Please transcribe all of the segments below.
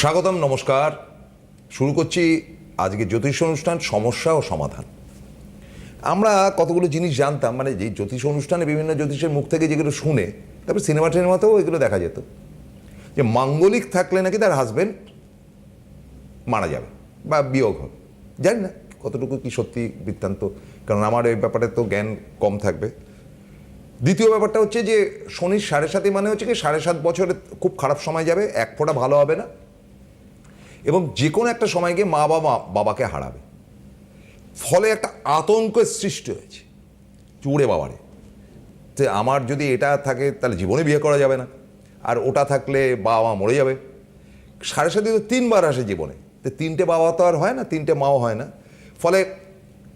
স্বাগতম, নমস্কার। শুরু করছি আজকে জ্যোতিষ অনুষ্ঠান, সমস্যা ও সমাধান। আমরা কতগুলো জিনিস জানতাম মানে যে জ্যোতিষ অনুষ্ঠানে বিভিন্ন জ্যোতিষের মুখ থেকে যেগুলো শুনে, তারপর সিনেমা টিনেমাতেও এগুলো দেখা যেত। যে মাঙ্গলিক থাকলে নাকি তার হাজবেন্ড মারা যাবে বা বিয়োগ হবে। জানি না কতটুকু কি সত্যি বৃত্তান্ত, কারণ আমার এই ব্যাপারে তো জ্ঞান কম থাকবে। দ্বিতীয় ব্যাপারটা হচ্ছে যে শনির সাড়ে সাতই মানে হচ্ছে কি সাড়ে সাত বছরে খুব খারাপ সময় যাবে, এক ফোঁটা ভালো হবে না। এবং যে কোনো একটা সময় গিয়ে মা বাবা, বাবাকে হারাবে। ফলে একটা আতঙ্কের সৃষ্টি হয়েছে। চুড়ে বাবারে। যে আমার যদি এটা থাকে, তাহলে জীবনে বিয়ে করা যাবে না। আর ওটা থাকলে বাবা মা মরে যাবে। সাড়ে সাথে তো তিনবার আসে জীবনে। তো তিনটে বাবা তো আর হয় না, তিনটে মাও হয় না। ফলে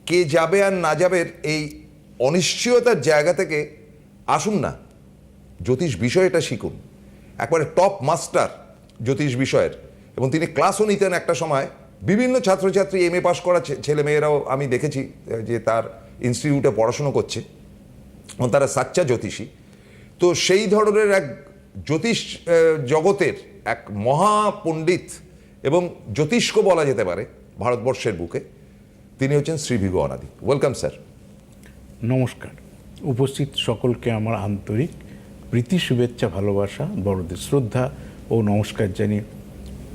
কে যাবে আর না যাবে এই অনিশ্চয়তার জায়গা থেকে আসুন না। জ্যোতিষ বিষয়টা শিখুন। একবারে টপ মাস্টার জ্যোতিষ বিষয়ের। এবং তিনি ক্লাসও নিতেন একটা সময়। বিভিন্ন ছাত্রছাত্রী এম এ পাশ করা ছে- ছেলে মেয়েরাও আমি দেখেছি যে তার ইনস্টিটিউটে পড়াশুনো করছে এবং তারা সাচ্চা জ্যোতিষী। তো সেই ধরনের এক জ্যোতিষ জগতের এক মহাপণ্ডিত এবং জ্যোতিষ্ক বলা যেতে পারে ভারতবর্ষের বুকে, তিনি হচ্ছেন শ্রী ভিগু অনাদি। ওয়েলকাম স্যার নমস্কার। উপস্থিত সকলকে আমার আন্তরিক প্রীতি, শুভেচ্ছা, ভালোবাসা, বড়দের শ্রদ্ধা ও নমস্কার জানিয়ে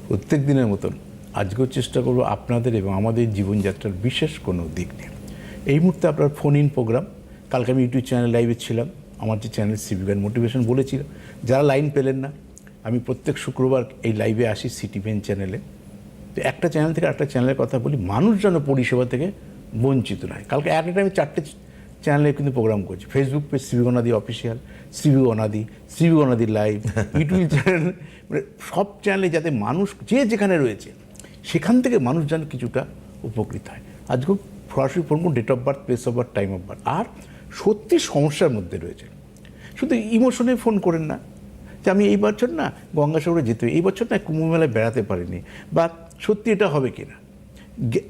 প্রত্যেক দিনের মতন আজকেও চেষ্টা করব আপনাদের এবং আমাদের জীবনযাত্রার বিশেষ কোনো দিক নিয়ে। এই মুহূর্তে আপনার ফোন ইন প্রোগ্রাম কালকে আমি ইউটিউব চ্যানেল লাইভে ছিলাম। আমার যে চ্যানেল সিভিগান মোটিভেশন বলেছিল, যারা লাইন পেলেন না, আমি প্রত্যেক শুক্রবার এই লাইভে আসি সিটি সিটিভেন চ্যানেলে তো একটা চ্যানেল থেকে একটা চ্যানেলের কথা বলি, মানুষ যেন পরিষেবা থেকে বঞ্চিত নয়। কালকে একটা টাইমে চারটে চ্যানেলে কিন্তু প্রোগ্রাম করছি। ফেসবুক পেজ শ্রী অনাদি অফিসিয়াল শ্রী অনাদি শ্রী অনাদি লাইভ ইউটিউব চ্যানেল মানে সব চ্যানেলে যাতে মানুষ যে যেখানে রয়েছে সেখান থেকে মানুষ যেন কিছুটা উপকৃত হয়। আজকে সরাসরি ফোন করুন date of birth place of birth time of birth আর সত্যি সমস্যার মধ্যে রয়েছে। শুধু ইমোশনে ফোন করেন না। যে আমি এই বছর না গঙ্গাসাগরে যেতে এই বছর না কুম্ভ মেলায় বেড়াতে পারিনি। বা সত্যি এটা হবে কি না গে-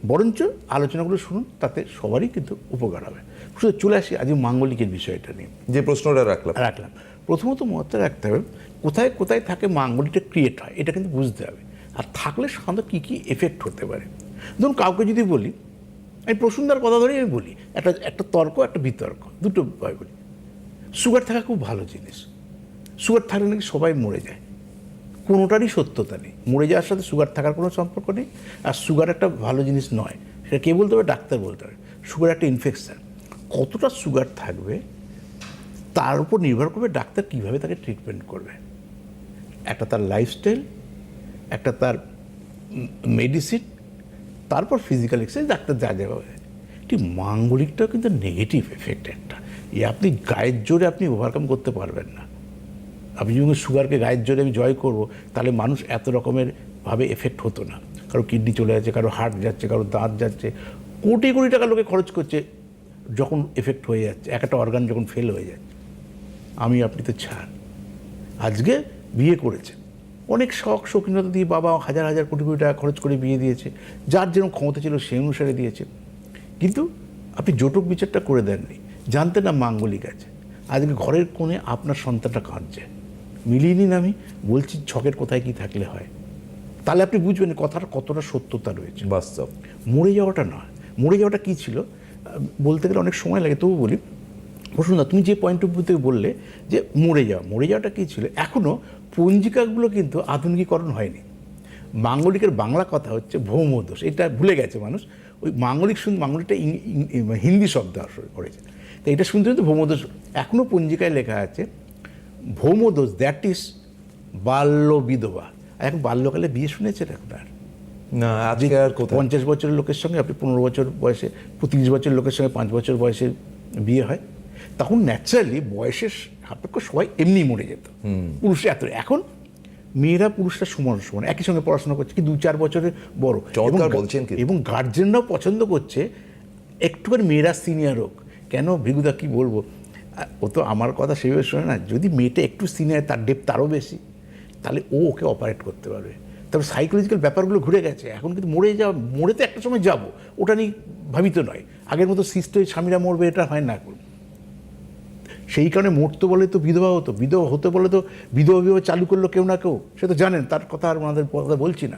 বরঞ্চ আলোচনাগুলো শুনুন তাতে সবারই কিন্তু উপকার হবে। শুধু চলে আসি আজ মাঙ্গলিকের বিষয়টা নিয়ে। যে প্রশ্নটা রাখলাম। রাখলাম। প্রথমত মতে রাখতে হবে কোথায় কোথায় থাকে মাঙ্গলিকটা ক্রিয়েট হয় এটা কিন্তু বুঝতে হবে। আর থাকলে সাধারণত কী কী এফেক্ট হতে পারে? ধরুন কাউকে যদি বলি আমি প্রসূনদার কথা ধরেই আমি বলি একটা একটা তর্ক একটা বিতর্ক দুটো ভয় বলি সুগার থাকা খুব ভালো জিনিস। সুগার থাকলে নাকি সবাই মরে যায়। কোনোটারই সত্যতা নেই। মরে যাওয়ার সাথে সুগার থাকার কোনো সম্পর্ক নেই। আর সুগার একটা ভালো জিনিস নয়। সেটা কে বলতে হবে ডাক্তার বলতে হবে সুগার একটা ইনফেকশান কতটা সুগার থাকবে, তার উপর নির্ভর করবে ডাক্তার কীভাবে তাকে ট্রিটমেন্ট করবে। একটা তার লাইফস্টাইল একটা তার মেডিসিন তারপর ফিজিক্যাল এক্সারসাইজ ডাক্তার যা যা বলে একটি মাঙ্গলিকটাও কিন্তু নেগেটিভ এফেক্ট একটা। এ আপনি গায়ের জোরে আপনি ওভারকাম করতে পারবেন না। আপনি যখন সুগারকে গায়ের জোরে আমি জয় করব, তাহলে মানুষ এত রকমের ভাবে এফেক্ট হতো না। কারও কিডনি চলে যাচ্ছে, কারও হার্ট যাচ্ছে, কারও দাঁত যাচ্ছে। কোটি কোটি টাকা লোকে খরচ করছে যখন এফেক্ট হয়ে যাচ্ছে। এক একটা অর্গান যখন ফেল হয়ে যাচ্ছে। আমি, আপনি তো ছাড়। আজকে বিয়ে করেছে। অনেক শখ শৌখিনতা দিয়ে বাবা হাজার হাজার কোটি কোটি টাকা খরচ করে বিয়ে দিয়েছে। যার যেরকম ক্ষমতা ছিল সেই অনুসারে দিয়েছে। কিন্তু আপনি জটক বিচারটা করে দেননি। জানতেন না মাঙ্গলিক আছে। আজকে ঘরের কোণে আপনার সন্তানটা কাঁদছে। মিলিয়ে নিন আমি বলছি ছকের কোথায় কি থাকলে হয়। তাহলে আপনি বুঝবেন কথার কতটা সত্যতা রয়েছে। বাস্তব মরে যাওয়াটা নয় মরে যাওয়াটা কী ছিল? বলতে গেলে অনেক সময় লাগে তবু বলি বসুন তুমি যে পয়েন্ট অফ ভিউ থেকে বললে যে মরে যাওয়া মরে যাওয়াটা কী ছিল? এখনও পঞ্জিকাগুলো কিন্তু আধুনিকীকরণ হয়নি। মাঙ্গলিকের বাংলা কথা হচ্ছে ভৌমদোষ এটা ভুলে গেছে মানুষ। ওই মাঙ্গলিক শুন মাঙ্গলিকটা হিন্দি শব্দ আসলে করেছে। তো এটা শুনতে শুনতে ভৌমদোষ এখনও পঞ্জিকায় লেখা আছে ভৌমদোষ দ্যাট ইজ বাল্য বিধবা। এখন বাল্যকালে বিয়ে শুনেছেন আপনার না আজকে আর পঞ্চাশ বছরের লোকের সঙ্গে আপনি পনেরো বছর বয়সে তিরিশ বছরের লোকের সঙ্গে পাঁচ বছর বয়সে বিয়ে হয় তখন ন্যাচারালি বয়সের সাপেক্ষ সবাই এমনি মরে যেত। পুরুষরা এত এখন মেয়েরা পুরুষরা সমান সমান একই সঙ্গে পড়াশোনা করছে কি দু চার বছরের বড়। বলছেন। এবং গার্জেনরাও পছন্দ করছে একটুখানি মেয়েরা সিনিয়র হোক। কেন ভিগুদা কি বলব? ও তো আমার কথা সেভাবে শোনে না। যদি মেয়েটা একটু সিনিয়র তার ডেপথ আরও বেশি, তাহলে ও ওকে অপারেট করতে পারবে। তবে সাইকোলজিক্যাল ব্যাপারগুলো ঘুরে গেছে। এখন কিন্তু মরে যাওয়া মরে তো একটা সময় যাব। ওটা নিয়ে ভাবিত নয়। আগের মতো সিস্ট হয়ে স্বামীরা মরবে, এটা হয় না এখন। সেই কারণে মরতো বলে তো বিধবা হতো। বিধবা হতে বলে তো বিধবা বিবাহ চালু করল কেউ না কেউ। সে তো জানেন, তার কথা আর ওনাদের কথা বলছি না।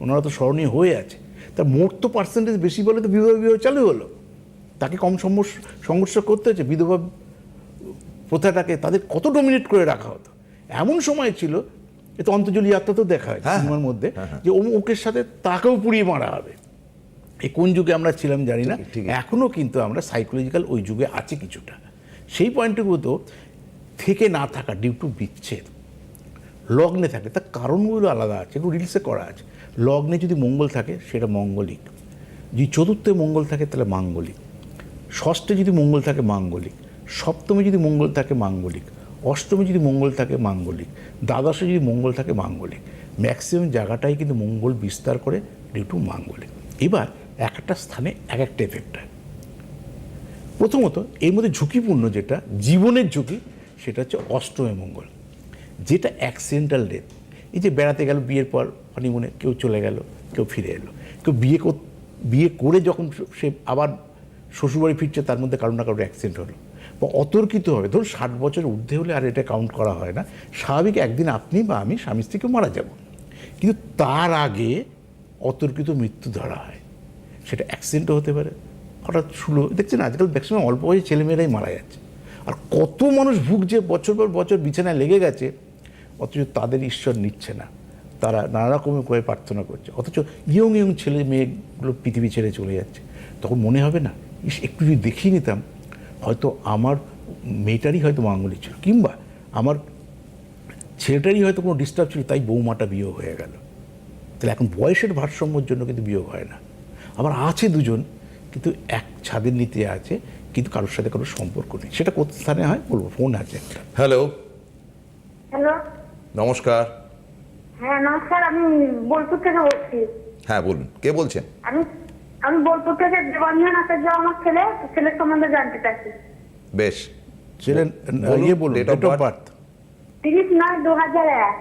ওনারা তো স্মরণীয় হয়ে আছে। তা মরতো পার্সেন্টেজ বেশি বলে তো বিধবা বিবাহ চালু হলো। তাকে কম সংঘর্ষ করতে হচ্ছে বিধবা প্রথাটাকে তাদের কত ডোমিনেট করে রাখা হতো? এমন সময় ছিল এ তো অন্তর্জলি যাত্রা তো দেখা হয় হ্যাঁ, সিনেমার মধ্যে যে অমুকের সাথে তাকেও পুড়িয়ে মারা হবে। এই কোন যুগে আমরা ছিলাম জানি না। এখনও কিন্তু আমরা সাইকোলজিক্যাল ওই যুগে আছে কিছুটা। সেই পয়েন্টটুকু তো থেকে না থাকা ডিউ টু বিচ্ছেদ। লগ্নে থাকে তার কারণগুলো আলাদা আছে একটু রিলসে করা আছে। লগ্নে যদি মঙ্গল থাকে সেটা মঙ্গলিক। যদি চতুর্থে মঙ্গল থাকে তাহলে মাঙ্গলিক। ষষ্ঠে যদি মঙ্গল থাকে মাঙ্গলিক। সপ্তমে যদি মঙ্গল থাকে, মাঙ্গলিক। অষ্টমে যদি মঙ্গল থাকে, মাঙ্গলিক। দ্বাদশে যদি মঙ্গল থাকে, মাঙ্গলিক। ম্যাক্সিমাম জায়গাটাই কিন্তু মঙ্গল বিস্তার করে ডিউ টু মাঙ্গলিক। এবার এক একটা স্থানে এক একটা এফেক্ট হয়। প্রথমত, এর মধ্যে ঝুঁকিপূর্ণ যেটা, জীবনের ঝুঁকি, সেটা হচ্ছে অষ্টমে মঙ্গল। যেটা অ্যাক্সিডেন্টাল ডেথ এই যে বেড়াতে গেল, বিয়ের পর হানিমুনে কেউ চলে গেল, কেউ ফিরে এলো। কেউ বিয়ে বিয়ে করে যখন সে আবার শ্বশুরবাড়ি ফিরছে, তার মধ্যে কারও না কারোর অ্যাক্সিডেন্ট হলো। বা অতর্কিত হবে। ধরুন ষাট বছর ঊর্ধ্বে হলে আর এটা কাউন্ট করা হয় না। স্বাভাবিক একদিন আপনি বা আমি স্বামী স্ত্রীকে মারা যাব। কিন্তু তার আগে অতর্কিত মৃত্যু ধরা হয়। সেটা অ্যাক্সিডেন্টও হতে পারে। হঠাৎ শুলো দেখছেন আজকাল ম্যাক্সিমাম অল্প বয়সী ছেলেমেয়েরাই মারা যাচ্ছে। আর কত মানুষ ভুগছে বছর পর বছর বিছানায় লেগে গেছে, অথচ তাদের ঈশ্বর নিচ্ছে না। তারা নানা রকমের করে প্রার্থনা করছে। অথচ ইয়ং ইয়ং ছেলে মেয়েগুলো পৃথিবী ছেড়ে চলে যাচ্ছে। তখন মনে হবে না, ইস, একটু যদি দেখিয়ে নিতাম হয়তো আমার মেয়েটারই হয়তো মাঙ্গলিক ছিল কিংবা আমার ছেলেটারই হয়তো কোনো ডিস্টার্ব ছিল তাই বৌমাটা বিয়ে হয়ে গেল। তাহলে এখন বয়সের ভারসাম্যর জন্য কিন্তু বিয়োগ হয় না। আবার আছে দুজন কিন্তু এক ছাদের নিতে আছে কিন্তু কারোর সাথে কোনো সম্পর্ক নেই। সেটা কোথা স্থানে হয় বলব? ফোন আছে। একটা হ্যালো হ্যালো নমস্কার। হ্যাঁ নমস্কার আমি বোলপুর থেকে বলছি। হ্যাঁ বলুন। কে বলছেন? আমি আমি বোলপুর থেকে দেবাঞ্জন আচার্য আমার ছেলে ছেলের সম্বন্ধে জানতে চাইছি। বেশ। বলুন, ইয়ে বলুন ডেট অফ বার্থ তিরিশ নয় দু হাজার এক।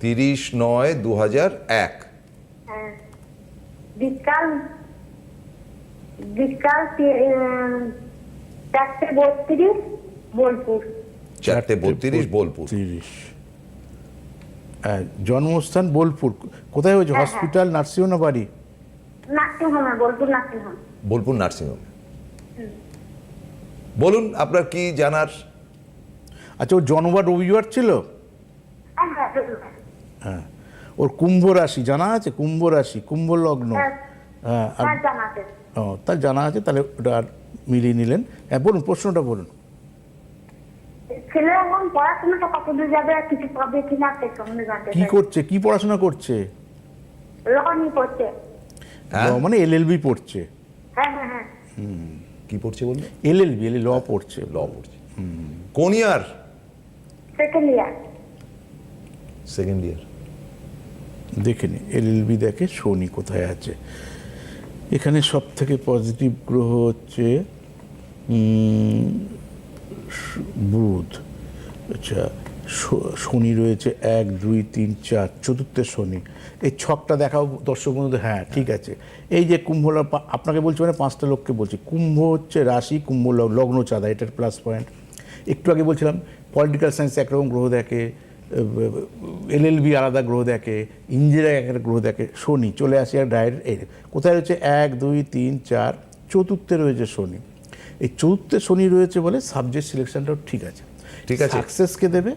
তিরিশ নয় দু হাজার এক। হ্যাঁ। বিকাল বিকাল চারটে বত্রিশ বোলপুর। চারটে বত্রিশ বোলপুর। তিরিশ হ্যাঁ, জন্মস্থান বোলপুর। কোথায় হয়েছে? হ্যাঁ, হ্যাঁ। হসপিটাল নার্সিংহোম বাড়ি? নার্সিংহোমে বোলপুর নার্সিংহোম বোলপুর নার্সিংহোম বলুন আপনার কি জানার আচ্ছা ওর জন্মবার রবিবার ছিল হ্যাঁ হ্যাঁ। হ্যাঁ ওর কুম্ভ রাশি জানা আছে কুম্ভ রাশি কুম্ভ লগ্ন হ্যাঁ। হ্যাঁ হ্যাঁ ও তার জানা আছে তাহলে ওটা আর মিলিয়ে নিলেন হ্যাঁ বলুন প্রশ্নটা বলুন ছেলে এখন পড়াশোনাটা কত দূর যাবে আর কিছু পাবে কিনা সে সম্বন্ধে জানতে কি করছে কি পড়াশোনা করছে পড়ছে হ্যাঁ? ল মানে এলএলবি পড়ছে। হ্যাঁ হ্যাঁ হ্যাঁ। কি পড়ছে বললেন এলএলবি এল ল পড়ছে। ল পড়ছে। কোন ইয়ার? সেকেন্ড ইয়ার সেকেন্ড ইয়ার দেখে নি এলএলবি দেখে শনি কোথায় আছে। এখানে সব থেকে পজিটিভ গ্রহ হচ্ছে বুধ। আচ্ছা শনি রয়েছে এক দুই তিন চার চতুর্থে শনি। এই ছকটা দেখাও দর্শক বন্ধু হ্যাঁ ঠিক আছে। এই যে কুম্ভ আপনাকে বলছি মানে পাঁচটা লোককে বলছি। কুম্ভ হচ্ছে রাশি কুম্ভ লগ্ন চাঁদা এটার প্লাস পয়েন্ট একটু আগে বলছিলাম পলিটিক্যাল সায়েন্স একরকম গ্রহ দেখে এলএলবি আলাদা গ্রহ দেখে ইঞ্জিনিয়ারিং একটা গ্রহ দেখে শনি। চলে আসি আর ডায়ের এই কোথায় রয়েছে? এক দুই তিন চার চতুর্থে রয়েছে শনি। এই চতুর্থে শনি রয়েছে বলে সাবজেক্ট সিলেকশনটাও ঠিক আছে। ঠিক আছে। সাকসেসকে দেবে?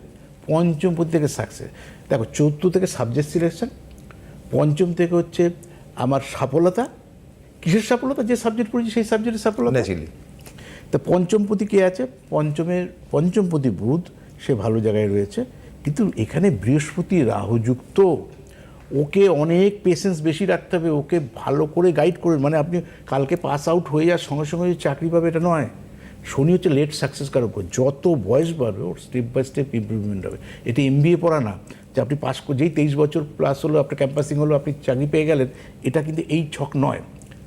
পঞ্চম পদ থেকে সাকসেস দেখো চৌদ্দ থেকে সাবজেক্ট সিলেকশন পঞ্চম থেকে হচ্ছে আমার সফলতা। কিসের সফলতা? যে সাবজেক্ট পড়েছি সেই সাবজেক্টের সফলতা। তা পঞ্চমপতি কে আছে? পঞ্চমের পঞ্চমপতি বুধ সে ভালো জায়গায় রয়েছে। কিন্তু এখানে বৃহস্পতি রাহুযুক্ত। ওকে অনেক পেশেন্স বেশি রাখতে হবে ওকে ভালো করে গাইড করবেন মানে আপনি কালকে পাস আউট হয়ে যাওয়ার সঙ্গে সঙ্গে চাকরি পাবে এটা নয়। শনি হচ্ছে লেট সাকসেস কার উপর যত বয়স বাড়বে ওর স্টেপ বাই স্টেপ ইমপ্রুভমেন্ট হবে। এটা এম পড়া না যে আপনি পাস করে যেই তেইশ বছর প্লাস হলো আপনার ক্যাম্পাসিং হলো আপনি চাকরি পেয়ে গেলেন এটা কিন্তু এই ছক নয়।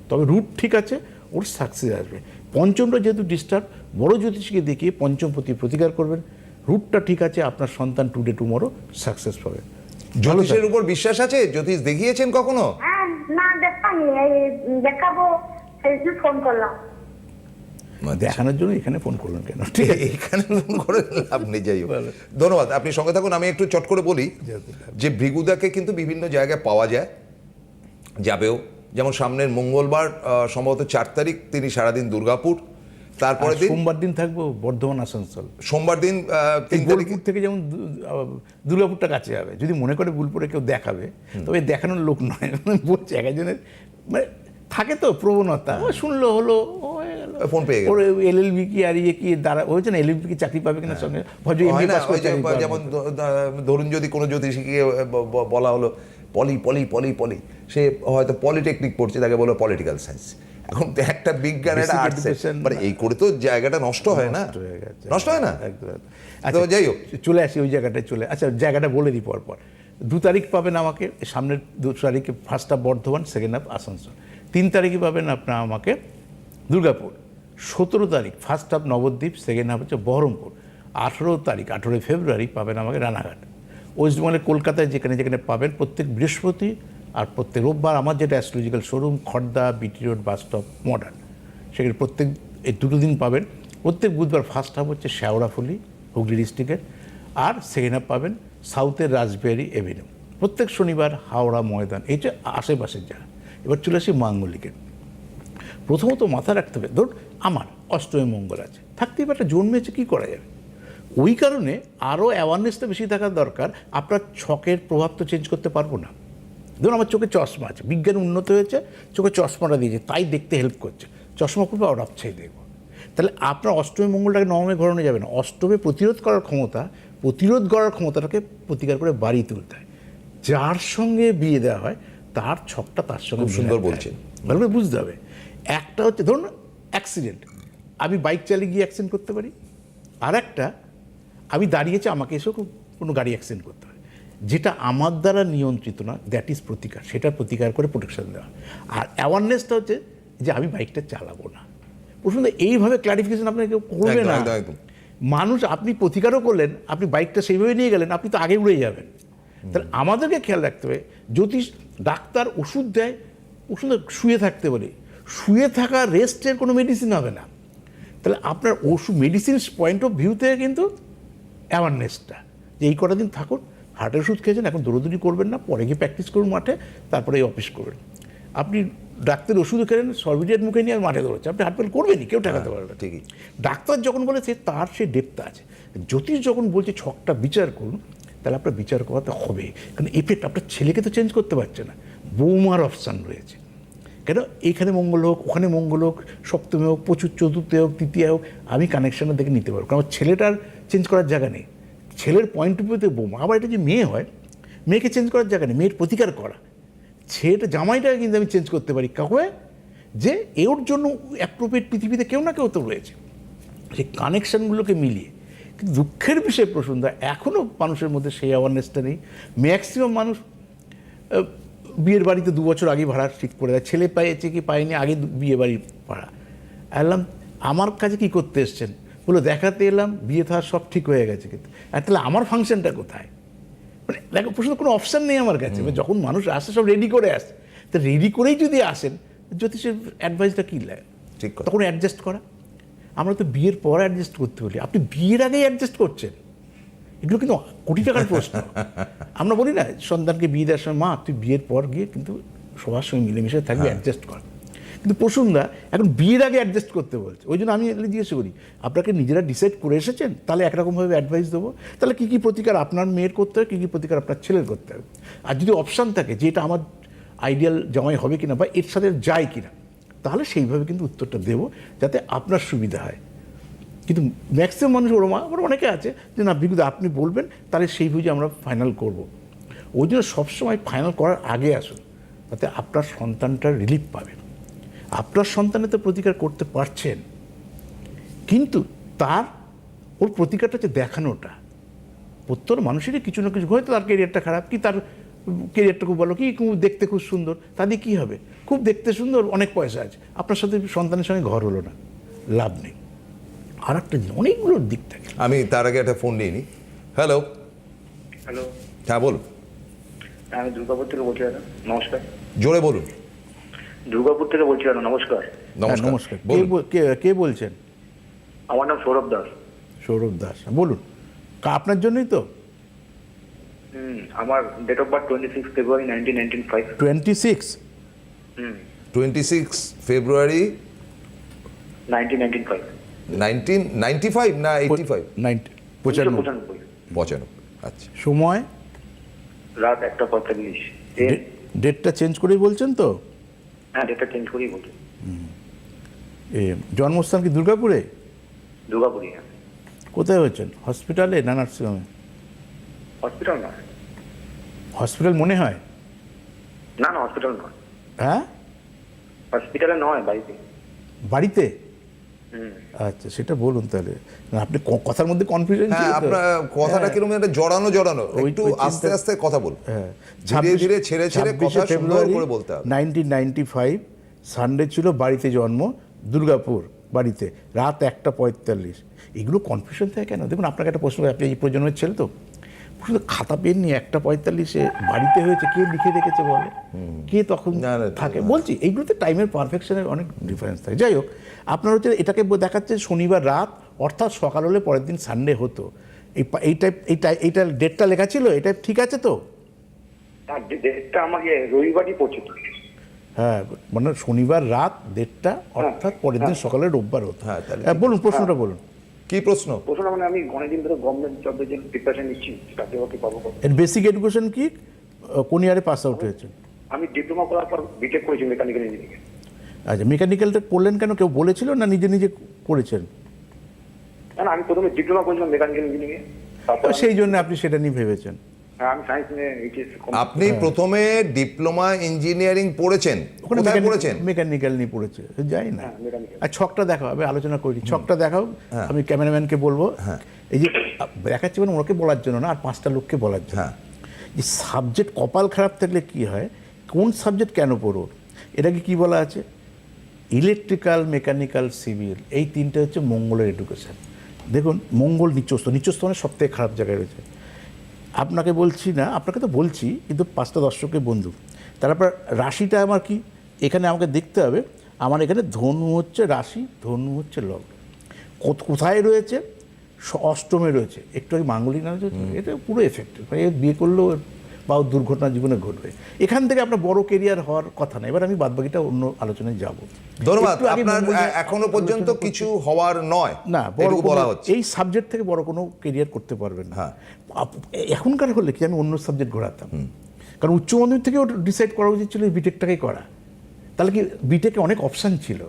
তবে রুট ঠিক আছে ওর সাকসেস আসবে। পঞ্চমটা যেহেতু ডিস্টার্ব বড় জ্যোতিষকে দেখিয়ে পঞ্চম প্রতি প্রতিকার করবেন। রুটটা ঠিক আছে আপনার সন্তান টুডে টুমোরো সাকসেস পাবে। জ্যোতিষের উপর বিশ্বাস আছে? জ্যোতিষ দেখিয়েছেন কখনো? হ্যাঁ না দেখানি এই দেখাবো ফোন করলাম। দেখানোর জন্য এখানে ফোন করলেন কেন? ঠিক আছে এখানে ফোন করে লাভ নেই যাই ধন্যবাদ আপনি সঙ্গে থাকুন আমি একটু চট করে বলি যে ভৃগুদাকে কিন্তু বিভিন্ন জায়গায় পাওয়া যায় যাবেও। যেমন সামনের মঙ্গলবার সম্ভবত চার তারিখ তিনি সারাদিন দুর্গাপুর তারপরে দিন সোমবার দিন থাকব বর্ধমান আসানসোল। সোমবার দিন বোলপুর থেকে যেমন দুর্গাপুরটা কাছে যাবে। যদি মনে করে বোলপুরে কেউ দেখাবে তবে দেখানোর লোক নয়। বলছে এক একজনের মানে থাকে তো প্রবণতা। শুনলো হলো ও ফোন পেয়ে গেল। ওর এলএলবি কি আর ইয়ে কি দাঁড়া হয়েছে না? এলএলবি কি চাকরি পাবে কিনা সঙ্গে? ভজ হয় এমনি না পাস করে যেমন ধরুন যদি কোনো জ্যোতিষীকে বলা হলো পলি পলি পলি পলি। সে হয়তো পলিটেকনিক পড়ছে তাকে বলো পলিটিক্যাল সায়েন্স। এখন তো একটা বিজ্ঞান একটা আর্টস মানে এই করে তো জায়গাটা নষ্ট হয় না। নষ্ট গেছে। নষ্ট হয় না। তো আচ্ছা, যাই হোক। চলে আসি ওই জায়গাটায় চলে আচ্ছা জায়গাটা বলে দিই পর পর দু তারিখ পাবেন আমাকে সামনের দু তারিখে first half Bardhaman second half Asansol. তিন তারিখে পাবেন আপনার আমাকে দুর্গাপুর। সতেরো তারিখ first half Nabadwip second half হচ্ছে বহরমপুর। আঠেরো তারিখ, আঠেরোই ফেব্রুয়ারি পাবেন আমাকে রানাঘাট। ওয়েস্ট বেঙ্গলের কলকাতায় যেখানে যেখানে পাবেন প্রত্যেক বৃহস্পতি আর প্রত্যেক রোববার আমার যেটা astrological showroom Khardah BT road bus stop modern সেখানে প্রত্যেক, এই দুটো দিন পাবেন। প্রত্যেক বুধবার ফার্স্ট হাফ হচ্ছে শেওড়াফুলি হুগলি ডিস্ট্রিক্টের আর সেকেন্ড হাফ পাবেন সাউথের রাজবিহারি এভিনিউ প্রত্যেক শনিবার হাওড়া, ময়দান, এই যে আশেপাশের জায়গা এবার চলে আসি মাঙ্গলিকের। প্রথমত মাথা রাখতে হবে, ধরুন আমার অষ্টমী মঙ্গল আছে। থাকতেই পারে জন্মেছে কী করা যাবে? ওই কারণে আরও অ্যাওয়ারনেসটা বেশি থাকার দরকার আপনার ছকের প্রভাব তো চেঞ্জ করতে পারব না। ধরুন আমার চোখে চশমা আছে বিজ্ঞান উন্নত হয়েছে চোখে চশমাটা দিয়েছে তাই দেখতে হেল্প করছে। চশমা খুব আর রাচ্ছাই দেখব। তাহলে আপনার অষ্টমী মঙ্গলটাকে নবমে ঘরানো যাবে না। অষ্টমে প্রতিরোধ করার ক্ষমতা প্রতিরোধ করার ক্ষমতাটাকে প্রতিকার করে বাড়িয়ে তুলতে হয়। যার সঙ্গে বিয়ে দেওয়া হয় তার ছকটা তার সঙ্গে খুব সুন্দর। বলছেন। ভালো করে বুঝতে হবে। একটা হচ্ছে ধরুন অ্যাক্সিডেন্ট আমি বাইক চালিয়ে গিয়ে অ্যাক্সিডেন্ট করতে পারি? আর একটা আমি দাঁড়িয়েছি আমাকে এসেও কোনো গাড়ি অ্যাক্সিডেন্ট করতে পারে। যেটা আমার দ্বারা নিয়ন্ত্রিত না দ্যাট ইজ প্রতিকার। সেটা প্রতিকার করে প্রোটেকশন দেওয়া। আর অ্যাওয়ারনেসটা হচ্ছে যে আমি বাইকটা চালাবো না। প্রশ্ন এইভাবে ক্লারিফিকেশন আপনাকে করবে না। মানুষ আপনি প্রতিকারও করলেন আপনি বাইকটা সেইভাবে নিয়ে গেলেন আপনি তো আগে উড়ে যাবেন। তাহলে আমাদেরকে খেয়াল রাখতে হবে জ্যোতিষ ডাক্তার ওষুধ দেয় ওষুধ শুয়ে থাকতে বলে। শুয়ে থাকা রেস্টের কোনো মেডিসিন হবে না। তাহলে আপনার ওষুধ মেডিসিন পয়েন্ট অফ ভিউ থেকে কিন্তু অ্যাওয়ারনেসটা যে এই কটা দিন থাকুন হার্টের ওষুধ খেয়েছেন এখন দৌড়দৌড়ি করবেন না পরে গিয়ে প্র্যাকটিস করুন মাঠে তারপরে এই অফিস করবেন। আপনি ডাক্তার ওষুধ খেলেন সর্বিডিয়েট মুখে নিয়ে আর মাঠে দৌড়াচ্ছে আপনি হার্ট করবেনই কেউ ঠেকাতে পারবে না। ঠিকই। ডাক্তার যখন বলেছে তার সে ডেপটা আছে। জ্যোতিষ যখন বলছে ছকটা বিচার করুন তাহলে আপনার বিচার করাতে হবে কারণ এফেক্ট আপনার ছেলেকে তো চেঞ্জ করতে পারছে না। বৌমার অপশান রয়েছে। কেন? এখানে মঙ্গল হোক, ওখানে মঙ্গল হোক, সপ্তমী হোক, প্রচুর চতুর্থে হোক, তৃতীয় হোক, আমি কানেকশানটা দেখে নিতে পারব। কারণ ছেলেটার চেঞ্জ করার জায়গা নেই। ছেলের পয়েন্ট অফ ভিউতে বৌমা, আবার এটা যে মেয়ে হয়, মেয়েকে চেঞ্জ করার জায়গা নেই, মেয়ের প্রতিকার করা। ছেলেটা, জামাইটাকে কিন্তু আমি চেঞ্জ করতে পারি। কাউকে যে এর জন্য অ্যাপ্রোপ্রিয়েট পৃথিবীতে কেউ না কেউ তো রয়েছে। সেই কানেকশানগুলোকে মিলিয়ে। কিন্তু দুঃখের বিষয় প্রসন্দা এখনও মানুষের মধ্যে সেই অ্যাওয়ারনেসটা নেই। ম্যাক্সিমাম মানুষ বিয়ের বাড়িতে দু বছর আগে ভাড়া ঠিক করে দেয়। ছেলে পেয়েছে কি পায়নি আগে বিয়ে বাড়ি ভাড়া। এলাম আমার কাছে কি করতে এসছেন? বলে দেখাতে এলাম বিয়ে থার সব ঠিক হয়ে গেছে কিন্তু। আর তাহলে আমার ফাংশনটা কোথায়? মানে দেখো প্রশ্ন কোনো অপশান নেই আমার কাছে। এবার যখন মানুষ আসে সব রেডি করে আসে। তো রেডি করেই যদি আসেন জ্যোতিষের অ্যাডভাইসটা কী লাগে ঠিক। তখন অ্যাডজাস্ট করা। আমরা তো বিয়ের পর অ্যাডজাস্ট করতে বলি। আপনি বিয়ের আগেই অ্যাডজাস্ট করছেন। এগুলো কিন্তু কোটি টাকার প্রশ্ন। আমরা বলি না সন্তানকে বিয়ে দেওয়ার সময় মা তুই বিয়ের পর গিয়ে কিন্তু সবার সঙ্গে মিলেমিশে থাকবি অ্যাডজাস্ট কর। কিন্তু প্রসুন্দা এখন বিয়ের আগে অ্যাডজাস্ট করতে বলছে। ওই জন্য আমি এগুলো জিজ্ঞেস করি আপনাকে নিজেরা ডিসাইড করে এসেছেন? তাহলে একরকমভাবে অ্যাডভাইস দেবো। তাহলে কী কী প্রতিকার আপনার মেয়ের করতে হবে কী কী প্রতিকার আপনার ছেলের করতে হবে? আর যদি অপশান থাকে যে এটা আমার আইডিয়াল জামাই হবে কিনা বা এর সাথে যায় কিনা তাহলে সেইভাবে কিন্তু উত্তরটা দেবো যাতে আপনার সুবিধা হয়। কিন্তু ম্যাক্সিমাম মানুষ ওরমা, আবার অনেকে আছে যে, না বিগুদ আপনি বলবেন, তাহলে সেই বুঝে আমরা ফাইনাল করব। ওই জন্য সবসময় ফাইনাল করার আগে আসুন, তাতে আপনার সন্তানটা রিলিফ পাবেন আপনার সন্তানে তো প্রতিকার করতে পারছেন, কিন্তু তার, ওর প্রতিকারটা হচ্ছে দেখানোটা। প্রত্যেক মানুষেরই কিছু না কিছু, হয়তো তার কেরিয়ারটা খারাপ, কি তার কেরিয়ারটা খুব ভালো, কি দেখতে খুব সুন্দর তাদের কী হবে? খুব দেখতে সুন্দর, অনেক পয়সা আছে। আপনার সাথে সন্তানের সঙ্গে ঘর হলো না, লাভ নেই। আর একটা জিনিস, অনেকগুলো দিক থাকে। আমি তার আগে একটা ফোন নিয়ে নিই হ্যালো হ্যালো হ্যাঁ বলুন। আমি দুর্গাপুর থেকে বলছি দাদা নমস্কার। জোরে বলুন। দুর্গাপুর থেকে বলছি দাদা নমস্কার। হ্যাঁ, নমস্কার। নমস্কার। কে বল- কে কে বলছেন? সৌরভ দাস। সৌরভ দাস। বলুন। কা- আপনার জন্যই তো। আমার date of birth twenty six February nineteen nineteen five twenty six hmm. Twenty six February nineteen nineteen five nineteen ninety five না এইটি ফাইভ? নাইনটি পঁচানব্বই। পঁচানব্বই। আচ্ছা। সময়? রাত একটা পঁয়তাল্লিশ। ডেটটা চেঞ্জ করেই বলছেন তো? হ্যাঁ ডেটটা চেঞ্জ করেই বলছি এ জন্মস্থান কি দুর্গাপুরে? দুর্গাপুরি হ্যাঁ। কোথায় হয়েছেন? হসপিটালে না নার্সিংহোমে? হসপিটাল না। হসপিটাল মনে হয়? না না হসপিটাল নয়। হ্যাঁ? হসপিটালে নয় বাড়িতে। বাড়িতে? আচ্ছা সেটা বলুন তাহলে। আপনি কথার মধ্যে কনফিডেন্স হ্যাঁ আপনার কথাটা কীরকম একটা জড়ানো জড়ানো। একটু আস্তে আস্তে কথা বল হ্যাঁ। ধীরে ধীরে ছেড়ে ছেড়ে কথা সুন্দর করে বলতে হবে। নাইনটিন নাইনটি ফাইভ সানডে ছিল বাড়িতে জন্ম দুর্গাপুর বাড়িতে রাত একটা পঁয়তাল্লিশ। এগুলো কনফিউশন থাকে কেন? দেখুন আপনাকে একটা প্রশ্ন আপনি এই প্রজন্মের ছেলে তো। শুধু খাতা পেন নিয়ে একটা পঁয়তাল্লিশে বাড়িতে হয়েছে কে লিখে রেখেছে বলে? কে তখন থাকে? বলছি এইগুলোতে টাইমের পারফেকশনের অনেক ডিফারেন্স থাকে। যাই হোক আপনার হচ্ছে এটাকে দেখাচ্ছে শনিবার রাত অর্থাৎ সকাল হলে পরের দিন সানডে হতো। এই এই টাইপ এইটা এইটা ডেটটা লেখা ছিল? এটা ঠিক আছে তো? ডেটটা আমাকে রবিবারই পড়ছে তো হ্যাঁ মানে শনিবার রাত দেড়টা অর্থাৎ পরের দিন সকালে রোববার হতো। হ্যাঁ, তাহলে হ্যাঁ, বলুন প্রশ্নটা বলুন। কি প্রশ্ন? প্রশ্ন মানে আমি অনেকদিন ধরে গভর্নমেন্ট জবের জন্য প্রিপারেশন নিচ্ছি চাকরি বাকরি পাবো এর বেসিক এডুকেশন কি? কোন ইয়ারে পাস আউট হয়েছে? আমি ডিপ্লোমা করার পর বিটেক করেছি মেকানিক্যাল ইঞ্জিনিয়ারিং আচ্ছা মেকানিক্যালটা করলেন কেন? কেউ বলেছিল না নিজে নিজে করেছেন? না আমি প্রথমে ডিপ্লোমা করেছিলাম মেকানিক্যাল ইঞ্জিনিয়ারিং সেই জন্য আপনি সেটা নিয়ে ভেবেছেন। হ্যাঁ, আপনি প্রথমে ডিপ্লোমা ইঞ্জিনিয়ারিং পড়েছেন ওখানে কোথায় পড়েছেন? মেকানিক্যাল নিয়ে পড়েছে যাই না। হ্যাঁ, আর ছকটা দেখাও আমি আলোচনা করি ছকটা দেখাও আমি ক্যামেরাম্যানকে বলব। এই যে দেখাচ্ছি মানে ওনাকে বলার জন্য না আর পাঁচটা লোককে বলার জন্য। হ্যাঁ। যে সাবজেক্ট কপাল খারাপ থাকলে কি হয় কোন সাবজেক্ট কেন পড়ো? এটাকে কি বলা আছে? ইলেকট্রিক্যাল মেকানিক্যাল সিভিল এই তিনটে হচ্ছে মঙ্গলের এডুকেশন দেখুন মঙ্গল নিচস্ত নিচস্ত মানে সব থেকে খারাপ জায়গায় রয়েছে। আপনাকে বলছি না আপনাকে তো বলছি কিন্তু পাঁচটা দর্শকের বন্ধু। তারপর রাশিটা আমার কি? এখানে আমাকে দেখতে হবে আমার এখানে ধনু হচ্ছে রাশি ধনু হচ্ছে লগ্ন। কোথ- কোথায় রয়েছে? অষ্টমে রয়েছে। একটু আগে মাঙ্গলিক না এটা পুরো এফেক্ট মানে বিয়ে করলেও বা দুর্ঘটনা জীবনে ঘটবে। এখান থেকে আপনার বড় কেরিয়ার হওয়ার কথা না। এবার আমি বাদবাকিটা অন্য আলোচনায় যাব। ধন্যবাদ। আপনার এখনও পর্যন্ত কিছু হওয়ার নয়। না বড় বলা হচ্ছে। এই সাবজেক্ট থেকে বড় কোনো কেরিয়ার করতে পারবেন না। হ্যাঁ। এখনকার হলে কি আমি অন্য সাবজেক্ট ঘোরাতাম কারণ উচ্চ মাধ্যমিক থেকেও ডিসাইড করা উচিত ছিল বিটেকটাকেই করা। তাহলে কি বিটেকে অনেক অপশান ছিল।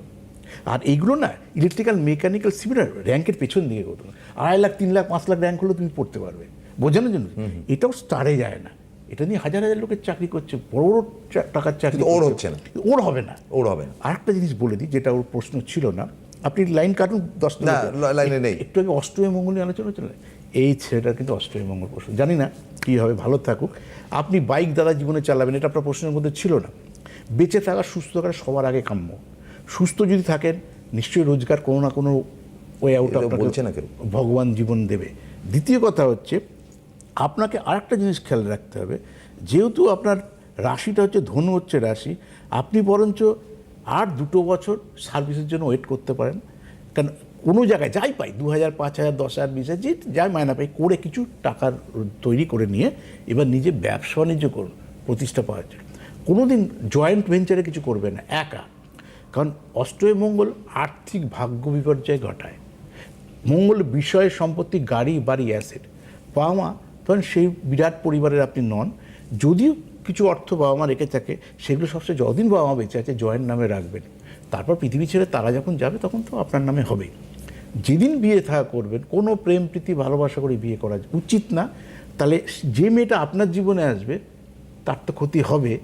আর এইগুলো না ইলেকট্রিক্যাল মেকানিক্যাল সিমিলার র্যাঙ্কের পেছন দিকে করতো আড়াই লাখ তিন লাখ পাঁচ লাখ র্যাঙ্ক হলেও তুমি পড়তে পারবে। বোঝানোর জন্য। এটাও স্টারে যায় না। এটা নিয়ে হাজার হাজার লোকের চাকরি করছে বড় বড় টাকার চাকরি ওর হচ্ছে না। ওর হবে না। ওর হবে না। আরেকটা জিনিস বলে দিই যেটা ওর প্রশ্ন ছিল না। আপনি লাইন কাটুন দশ না, লাইনে নেই। একটু আগে অষ্টমী মঙ্গল নিয়ে আলোচনা হচ্ছিল না? এই ছেলেটার কিন্তু অষ্টমী মঙ্গল প্রশ্ন। জানি না কী হবে ভালো থাকুক। আপনি বাইক দাদা জীবনে চালাবেন এটা আপনার প্রশ্নের মধ্যে ছিল না। বেঁচে থাকা সুস্থ থাকা সবার আগে কাম্য। সুস্থ যদি থাকেন নিশ্চয়ই রোজগার কোনো না কোনো ওয়ে আউট বলছে না কেউ। ভগবান জীবন দেবে। দ্বিতীয় কথা হচ্ছে আপনাকে আরেকটা জিনিস খেয়াল রাখতে হবে। যেহেতু আপনার রাশিটা হচ্ছে ধনু হচ্ছে রাশি, আপনি বরঞ্চ আর দুটো বছর সার্ভিসের জন্য ওয়েট করতে পারেন। কারণ কোনো জায়গায় যাই পাই দু হাজার পাঁচ হাজার দশ হাজার বিশ হাজার যে যাই মায়না পাই, করে কিছু টাকার তৈরি করে নিয়ে এবার নিজে ব্যবসা বাণিজ্য করুন, প্রতিষ্ঠা পাওয়ার জন্য। কোনো দিন জয়েন্ট ভেঞ্চারে কিছু করবে না, একা। কারণ অষ্টমী মঙ্গল আর্থিক ভাগ্য বিপর্যয় ঘটায়। মঙ্গল বিষয়ে সম্পত্তি, গাড়ি, বাড়ি অ্যাসেট মা তখন সেই বিরাট পরিবারের আপনি নন। যদিও কিছু অর্থ বাবা মা রেখে থাকে, সেগুলো সবসময় যতদিন বাবা মা বেঁচে আছে জয়েন্ট নামে রাখবেন। তারপর পৃথিবী ছেড়ে তারা যখন যাবে, তখন তো আপনার নামে হবে যেদিন বিয়ে থাকা করবেন, কোনো প্রেম, প্রীতি, ভালোবাসা করে বিয়ে করা উচিত না। তাহলে যে মেয়েটা আপনার জীবনে আসবে, তার তো ক্ষতি হবে।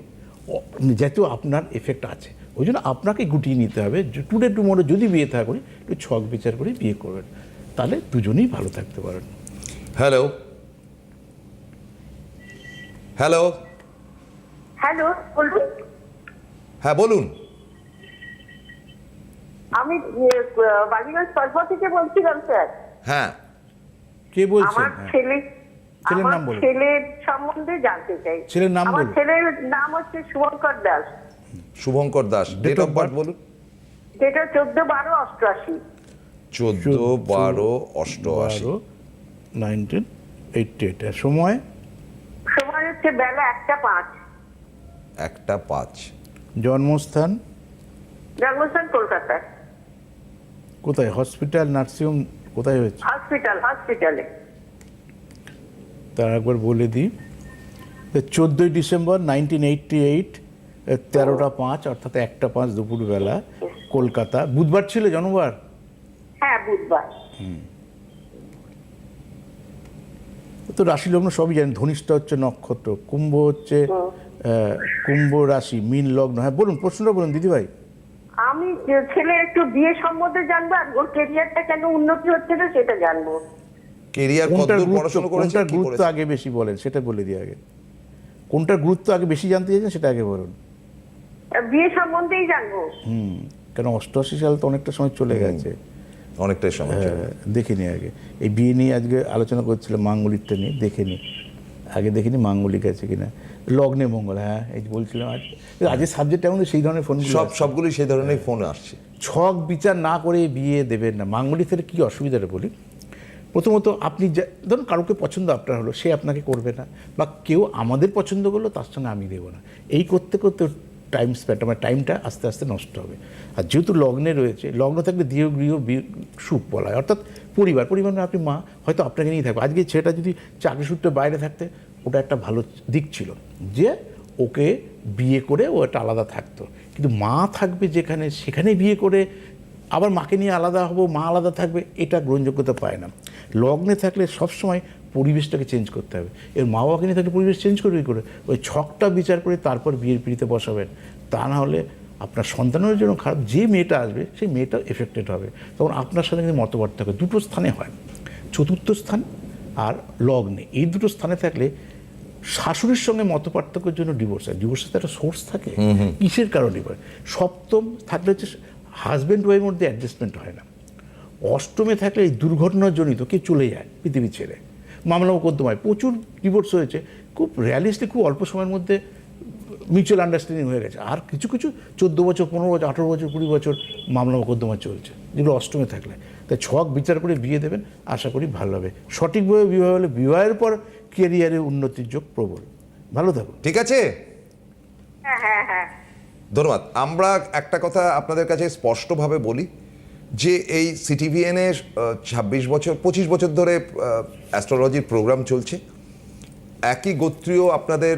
ও- যেহেতু আপনার এফেক্ট আছে। ওই জন্য আপনাকে গুটিয়ে নিতে হবে। টুডে টুমোরো যদি বিয়ে থাকা করি, একটু ছক বিচার করে বিয়ে করবেন। তাহলে দুজনেই ভালো থাকতে পারেন। হ্যালো হ্যালো হ্যালো বলুন। হ্যাঁ বলুন। আমি বালিগঞ্জ সর্ব থেকে বলছিলাম স্যার। হ্যাঁ। কে বলছেন? আমার হ্যাঁ। ছেলে ছেলের নাম বলুন। ছেলের সম্বন্ধে জানতে চাই। ছেলের নাম বলুন। ছেলের নাম হচ্ছে Shubhankar Das. Shubhankar Das. Date of birth বলুন। যেটা চোদ্দ বারো অষ্টআশি। চোদ্দ বারো অষ্টআশি। নাইনটিন এইটটি এইট সময় সময় হচ্ছে বেলা একটা পাঁচ। একটা পাঁচ। জন্মস্থান? জন্মস্থান কলকাতায় কোথায়? Hospital nursing home? কোথায় হয়েছে? হসপিটাল হসপিটালে। তার একবার বলে দিই। চোদ্দোই ডিসেম্বর নাইনটিন এইটটি এইট তেরোটা পাঁচ অর্থাৎ একটা পাঁচ দুপুরবেলা কলকাতা। বুধবার ছিল জনবার হ্যাঁ বুধবার। তো রাশি লগ্ন সবই জানেন ধনিষ্ঠা হচ্ছে নক্ষত্র কুম্ভ হচ্ছে কুম্ভ রাশি মীন লগ্ন। হ্যাঁ বলুন প্রশ্নটা বলুন দিদিভাই। আমি যে ছেলের একটু বিয়ে সম্বন্ধে জানব আর ওর কেরিয়ারটা কেন উন্নতি হচ্ছে না সেটা জানব। কেরিয়ার কোনটার কতদূর গুরুত্ব পড়াশোনা করেছে কোনটার কি গুরুত্ব আগে বেশি বলেন সেটা বলে দিই আগে। কোনটার গুরুত্ব আগে বেশি জানতে চাইছেন সেটা আগে বলুন। বিয়ে সম্বন্ধেই জানব। হুম কেন অষ্টআশি সাল তো অনেকটা সময় চলে গেছে। অনেকটাই সময়। হ্যাঁ, দেখে নি আগে। এই বিয়ে নিয়ে আজকে আলোচনা করছিলাম মাঙ্গলিকটা নিয়ে দেখে নি। আগে দেখিনি মাঙ্গলিক আছে কিনা। লগ্নে মঙ্গল হ্যাঁ এই যে বলছিলাম আজ। আজকের সাবজেক্ট এমন সেই ধরনের ফোন সব সবগুলোই সেই ধরনের ফোন আসছে। ছক বিচার না করে বিয়ে দেবেন না। মাঙ্গলিক থেকে কী অসুবিধাটা বলি? প্রথমত আপনি যা- ধরুন কারোকে পছন্দ আপনার হলো সে আপনাকে করবে না। বা কেউ আমাদের পছন্দ করল তার সঙ্গে আমি দেবো না। এই করতে করতে টাইম স্প্যান্ড আমার টাইমটা আস্তে আস্তে নষ্ট হবে। আর যেহেতু লগ্নে রয়েছে, লগ্ন থাকলে গৃহ গৃহ সুখ বলা হয়। অর্থাৎ পরিবার পরিবার আপনি মা, হয়তো আপনাকে নিয়েই থাকবে। আজকে ছেলেটা যদি চাকরি সূত্রে বাইরে থাকতে, ওটা একটা ভালো দিক ছিল যে ওকে বিয়ে করে ও একটা আলাদা থাকতো। কিন্তু মা থাকবে যেখানে, সেখানে বিয়ে করে আবার মাকে নিয়ে আলাদা হব, মা আলাদা থাকবে, এটা গ্রহণযোগ্যতা পায় না। লগ্নে থাকলে সবসময় পরিবেশটাকে চেঞ্জ করতে হবে। এর মা বাবাকে নিয়ে থাকলে পরিবেশ চেঞ্জ করবে করে? ওই ছকটা বিচার করে তারপর বিয়ের পিড়িতে বসাবেন। তা না হলে আপনার সন্তানের জন্য খারাপ। যে মেয়েটা আসবে সেই মেয়েটা এফেক্টেড হবে। তখন আপনার সাথে কিন্তু মতপার্থক্য দুটো স্থানে হয়। চতুর্থ স্থান আর লগ্নে। এই দুটো স্থানে থাকলে শাশুড়ির সঙ্গে মতপার্থক্যের জন্য ডিভোর্স হয়। ডিভোর্সের তো একটা সোর্স থাকে। কিসের কারণে হয় সপ্তম থাকলে হচ্ছে হাজব্যান্ড ওয়াইফের মধ্যে অ্যাডজাস্টমেন্ট হয় না। অষ্টমে থাকলে এই দুর্ঘটনাজনিত কে চলে যায় পৃথিবী ছেড়ে। মামলা মোকদ্দমায়। প্রচুর ডিভোর্স হয়েছে। খুব রিয়ালিস্টলি খুব অল্প সময়ের মধ্যে মিউচুয়াল আন্ডারস্ট্যান্ডিং হয়ে গেছে। আর কিছু কিছু চোদ্দ বছর পনেরো বছর আঠেরো বছর কুড়ি বছর মামলা মোকদ্দমা চলছে। যেগুলো অষ্টমে থাকলে। তাই ছক বিচার করে বিয়ে দেবেন আশা করি ভালো হবে। সঠিকভাবে বিবাহ হলে বিবাহের পর কেরিয়ারের উন্নতির যোগ প্রবল। ভালো থাকুন। ঠিক আছে? হ্যাঁ হ্যাঁ হ্যাঁ। ধন্যবাদ। আমরা একটা কথা আপনাদের কাছে স্পষ্টভাবে বলি। যে এই সিটিভিএনে ছাব্বিশ বছর, পঁচিশ বছর ধরে অ্যাস্ট্রোলজির প্রোগ্রাম চলছে, একই গোত্রীয় আপনাদের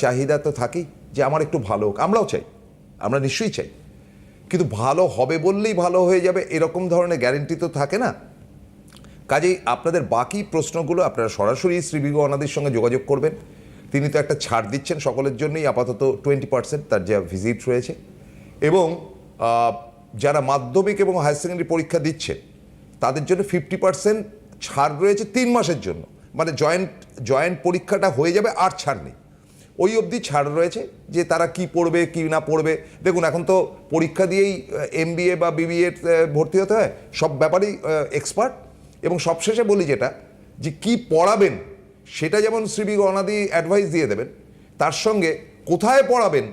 চাহিদা তো থাকেই যে আমার একটু ভালো হোক। আমরাও চাই, আমরা নিশ্চয়ই চাই। কিন্তু ভালো হবে বললেই ভালো হয়ে যাবে, এরকম ধরনের গ্যারেন্টি তো থাকে না। কাজেই আপনাদের বাকি প্রশ্নগুলো আপনারা সরাসরি শ্রীবিগ অনাদির সঙ্গে যোগাযোগ করবেন। তিনি তো একটা ছাড় দিচ্ছেন সকলের জন্যই, আপাতত টোয়েন্টি পার্সেন্ট তার যা ভিজিট রয়েছে। এবং যারা মাধ্যমিক এবং হায়ার সেকেন্ডারি পরীক্ষা দিচ্ছে, তাদের জন্য ফিফটি পার্সেন্ট ছাড় রয়েছে তিন মাসের জন্য। মানে জয়েন্ট জয়েন্ট পরীক্ষাটা হয়ে যাবে, আর ছাড় নেই। ওই অবধি ছাড় রয়েছে যে তারা কি পড়বে, কি না পড়বে। দেখুন, এখন তো পরীক্ষা দিয়েই এম বা বিবিএ ভর্তি হতে হয়, সব ব্যাপারেই এক্সপার্ট এবং সবশেষে বলি যেটা, যে কি পড়াবেন, সেটা যেমন শ্রীবি অনাদি অ্যাডভাইস দিয়ে দেবেন, তার সঙ্গে কোথায় পড়াবেন,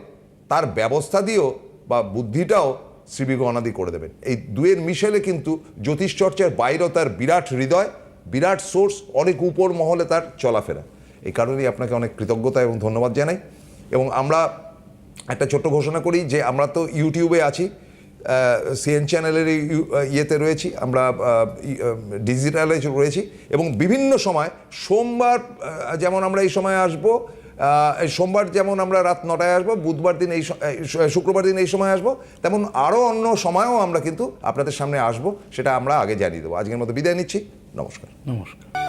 তার ব্যবস্থা দিয়েও বা বুদ্ধিটাও শ্রীবি অনাদি করে দেবেন। এই দুয়ের মিশেলে কিন্তু জ্যোতিষ চর্চার বাইরেও তার বিরাট হৃদয়, বিরাট সোর্স, অনেক উপর মহলে তার চলাফেরা। এই কারণেই আপনাকে অনেক কৃতজ্ঞতা এবং ধন্যবাদ জানাই। এবং আমরা একটা ছোট্ট ঘোষণা করি যে আমরা তো ইউটিউবে আছি সিএন চ্যানেলের ইয়েতে রয়েছি, আমরা ডিজিটালে রয়েছি। এবং বিভিন্ন সময় সোমবার যেমন আমরা এই সময় আসব সোমবার যেমন আমরা রাত নটায় আসব, বুধবার দিন এই শুক্রবার দিন এই সময় আসব, তেমন আরও অন্য সময়ও আমরা কিন্তু আপনাদের সামনে আসব, সেটা আমরা আগে জানিয়ে দেবো। আজকের মতো বিদায় নিচ্ছি। নমস্কার। নমস্কার।